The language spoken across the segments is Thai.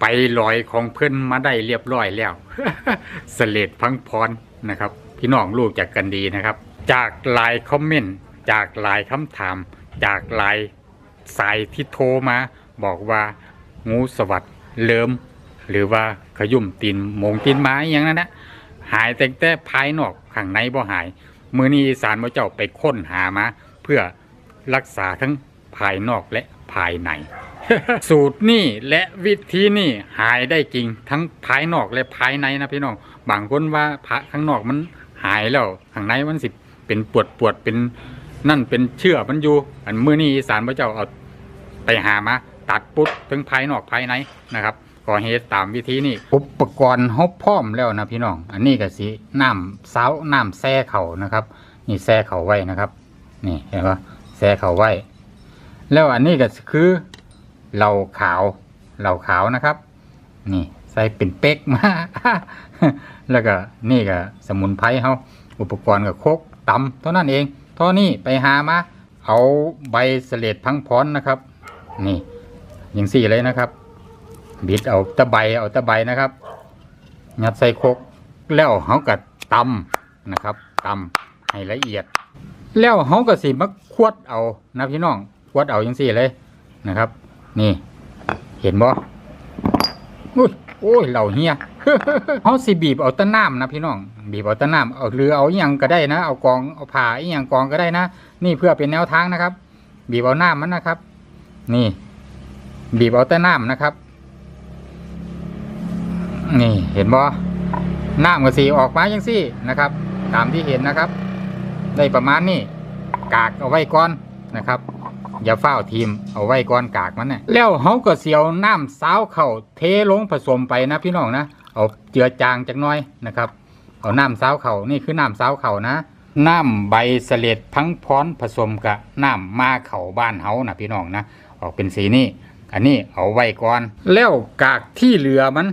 ไปลอยของเพิ่อนมาได้เรียบร้อยแล้วเสเลดพังพรนะครับ พี่น้องรู้จักกันดีนะครับ จากหลายคอมเมนต์จากหลายคำถาม จากหลายสายที่โทรมา บอกว่างูสวัสดเลิมหรือว่าขยุ่มตีนมงตีนไม้อย่างนั้นนะหายแต่แต่ภายนอกข้างในบ่หาย มือนี้สารพระเจ้าไปค้นหามา เพื่อรักษาทั้งภายนอกและภายใน สูตรนี่และวิธีนี่หายได้จริง ทั้งภายนอกและภายในนะพี่น้องบางคนว่าพระข้างนอกมันหายแล้วข้างในมันสิเป็นปวดปวดเป็นนั่นเป็นเชื่อมันอยู่อันมือนี้สารพระเจ้าเอาไปหามาตัดปุ๊บถึงภายนอกภายในนะครับก่อเหตุตามวิธีนี้อุปกรณ์ฮาพร้อมแล้วนะพี่น้อง อันนี้ก็สิน้ำเสาน้ำแซ่เข่านะครับ นี่แซ่เข่าไว้นะครับ นี่เห็นปะแซ่เข่าไว้ แล้วอันนี้ก็คือ เหล่าขาวเหล่าขาวนะครับ นี่ใส่เป็นเป๊กมาแล้วก็นี่ก็สมุนไพรเฮาอุปกรณ์กับโคกตำเท่านั้นเองเท่านี้ไปหามาเอาใบเสลดพังพรนะครับ นี่อย่างสี่เลยนะครับ บิดเอาตะใบเอาตะใบนะครับยัดใส่โคกแล้วเขาก็ตำนะครับตำให้ละเอียด แล้วเขาก็สิมาควดเอานะพี่น้องควดเอาอย่างสี่เลยนะครับ นี่ เห็นบ่อุ้ยโอ้ยเหล่าเฮียเขาสิบีบเอาต้นน้ำนะพี่น้องบีบเอาต้นน้ำเอาหรือเอาอหยังก็ได้นะ เอากองเอาผ่าอหยังกองก็ได้นะนี่เพื่อเป็นแนวทางนะครับ บีบเอาน้ำมันนะครับ นี่ บีบเอาต่น้ำนะครับ นี่เห็นบ่น้ำก็สีออกมาอย่างสี่นะครับ ตามที่เห็นนะครับ ได้ประมาณนี้กากเอาไว้ก่อนนะครับ อย่าเฝ้าทีมเอาไว้ก่อนกากมันเนี่ยแล้วเขาก็เสียวน้ำสาวเข่าเทลงผสมไปนะพี่น้องนะเอาเจือจางจักน้อยนะครับเอาน้ำสาวเข่านี่คือน้ำสาวเข่านะน้ำใบเสลดพังพรผสมกับน้ำมาเข่าบ้านเฮานะพี่น้องนะออกเป็นสีนี่อันนี้เอาไว้ก่อน แล้วกากที่เหลือมัน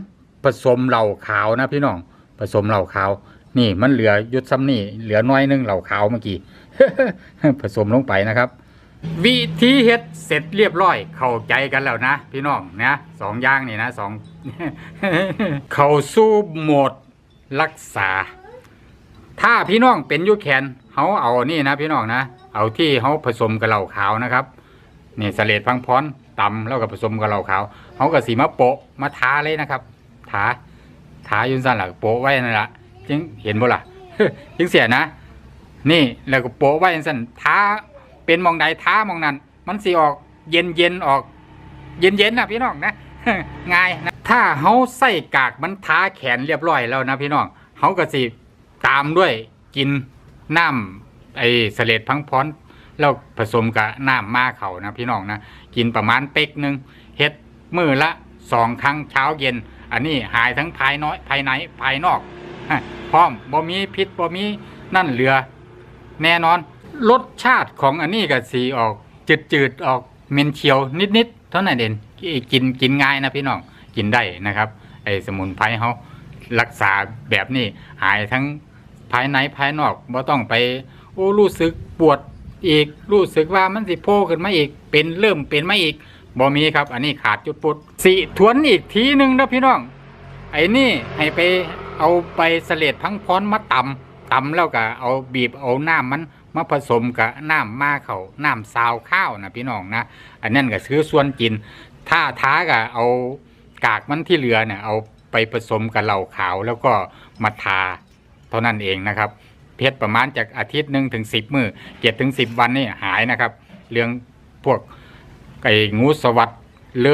ผสมเหล่าขาวนะพี่น้องผสมเหล่าขาว นี่มันเหลือยุดซ้ำนี่เหลือน้อยนึงเหล่าขาวเมื่อกี้ผสมลงไปนะครับ วิธีเฮ็ดเสร็จเรียบร้อย เข้าใจกันแล้วนะ พี่น้องนะสองอย่างนี่นะสองเข้าสู้โหมดรักษา ถ้าพี่น้องเป็นยุแขนเขาเอานี่นะ พี่น้องนะเอาที่เขาผสมกับเหล้าขาวนะครับนี่สเลดพังพรตำแล้วก็ผสมกับเหล้าขาวเขาก็สีมาโปะมาทาเลยนะครับทาทายุ่นสั้นหลักโปะไว้นั่นแหละจึงเห็นบ่ล่ะจึงเสียนะ นี่แล้วก็โปะไว้จังสั้นทา เป็นมองใดท้ามองนั้น มันสีออกเย็นเย็นออก เย็นเย็นนะพี่น้องนะง่ายนะถ้าเขาใส่กากมันท้าแขนเรียบร้อยแล้วนะพี่น้องเขาก็สิตามด้วยกินน้ำไอ้เสลดพังพรแล้วผสมกับน้ำมาเขานะพี่น้องนะกินประมาณเป๊กหนึ่งเฮ็ดมือละสองครั้งเช้าเย็น อันนี้หายทั้งภายน้อยภายในภายนอกพร้อมบ่มีพิษบ่มีนั่นเหลือ แน่นอน รสชาติของอันนี้ก็สีออก จืดๆออกเมนเขียวนิดๆเท่านั้นเองกินกินง่ายนะพี่น้องกินได้นะครับไอ้สมุนไพรเขารักษาแบบนี้หายทั้งภายในภายนอกบ่ต้องไป โอ้รู้สึกปวดอีกรู้สึกว่ามันสิโผล่ขึ้นมาอีก เป็นเริ่มเป็นมาอีกบ่มีครับ อันนี้ขาดจุดปุดสิทวนอีกทีหนึ่งนะพี่น้อง ไอ้นี่ให้ไปเอาไปเสลดพังพรอนมาตำตำแล้วก็เอาบีบเอาหน้ำมัน มาผสมกับน้ำมาเขาน้ำซาวข้าวนะพี่น้องนะ อันนั้นก็คือส่วนกิน ถ้าท้าก็เอากากมันที่เหลือเนี่ยเอาไปผสมกับเหล้าขาวแล้วก็มาทาเท่านั้นเองนะครับ เพชรประมาณจากอาทิตย์หนึ่งถึงสิบมือเจ็ดถึงสิบวันนี่หายนะครับ เรื่องพวกไก่งูสวัสดเลือ